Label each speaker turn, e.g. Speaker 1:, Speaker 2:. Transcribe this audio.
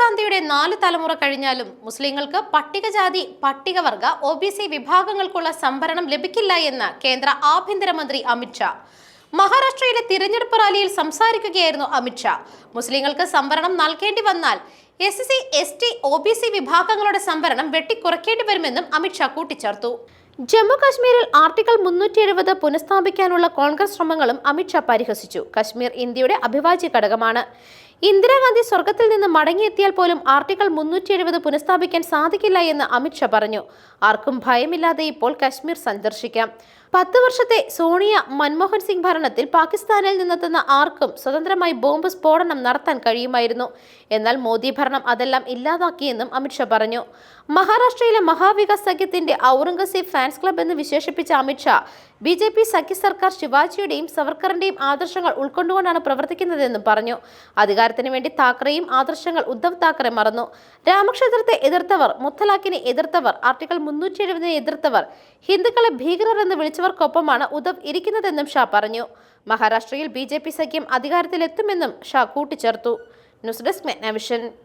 Speaker 1: ഗാന്ധിയുടെ നാല് തലമുറ കഴിഞ്ഞാലും മുസ്ലിങ്ങൾക്ക് പട്ടികജാതി പട്ടികവർഗ ഒ ബി സി വിഭാഗങ്ങൾക്കുള്ള സംവരണം ലഭിക്കില്ല എന്ന് കേന്ദ്ര ആഭ്യന്തരമന്ത്രി അമിത്ഷാ മഹാരാഷ്ട്രയിലെ തിരഞ്ഞെടുപ്പ് റാലിയിൽ സംസാരിക്കുകയായിരുന്നു അമിത്ഷാ മുസ്ലിങ്ങൾക്ക് സംവരണം നൽകേണ്ടി വന്നാൽ S C S T O B C വിഭാഗങ്ങളുടെ സംവരണം വെട്ടിക്കുറയ്ക്കേണ്ടി വരുമെന്നും അമിത്ഷാ കൂട്ടിച്ചേർത്തു
Speaker 2: ജമ്മു കശ്മീരിൽ ആർട്ടിക്കിൾ മുന്നൂറ്റി എഴുപത് പുനഃസ്ഥാപിക്കാനുള്ള കോൺഗ്രസ് ശ്രമങ്ങളും അമിത്ഷാ പരിഹസിച്ചു കശ്മീർ ഇന്ത്യയുടെ അഭിവാജ്യ ഘടകമാണ് ഇന്ദിരാഗാന്ധി സ്വർഗത്തിൽ നിന്ന് മടങ്ങിയെത്തിയാൽ പോലും ആർട്ടിക്കിൾ മുന്നൂറ്റി എഴുപത് പുനഃസ്ഥാപിക്കാൻ സാധിക്കില്ല എന്ന് അമിത്ഷാ പറഞ്ഞു ആർക്കും ഭയമില്ലാതെ ഇപ്പോൾ കശ്മീർ സന്ദർശിക്കാം പത്ത് വർഷത്തെ സോണിയ മൻമോഹൻ സിംഗ് ഭരണത്തിൽ പാകിസ്ഥാനിൽ നിന്നെത്തുന്ന ആർക്കും സ്വതന്ത്രമായി ബോംബ് സ്ഫോടനം നടത്താൻ കഴിയുമായിരുന്നു എന്നാൽ മോദി ഭരണം അതെല്ലാം ഇല്ലാതാക്കിയെന്നും അമിത്ഷാ പറഞ്ഞു മഹാരാഷ്ട്രയിലെ മഹാവികാസ് സഖ്യത്തിന്റെ ഔറംഗസീബ് ഫാൻസ് ക്ലബ് എന്ന് വിശേഷിപ്പിച്ച അമിത്ഷാ ബി ജെ പി സഖ്യ സർക്കാർ ശിവാജിയുടെയും സവർക്കറിന്റെയും ആദർശങ്ങൾ ഉൾക്കൊണ്ടുകൊണ്ടാണ് പ്രവർത്തിക്കുന്നതെന്നും പറഞ്ഞു അധികാരത്തിന് വേണ്ടി താക്കറെയും ആദർശങ്ങൾ ഉദ്ധവ് താക്കറെ മറന്നു രാമക്ഷേത്രത്തെ എതിർത്തവർ മുത്തലാഖിനെ എതിർത്തവർ ആർട്ടിക്കിൾ മുന്നൂറ്റി എഴുപതിനെ എതിർത്തവർ ഹിന്ദുക്കളെ ഭീകരർ എന്ന് വിളിച്ചു മരിച്ചവർക്കൊപ്പമാണ് ഉദ്ധവ് ഇരിക്കുന്നതെന്നും ഷാ പറഞ്ഞു മഹാരാഷ്ട്രയിൽ ബി സഖ്യം അധികാരത്തിലെത്തുമെന്നും ഷാ കൂട്ടിച്ചേർത്തു ന്യൂസ് ഡെസ്ക് മെഗ്നാവിഷൻ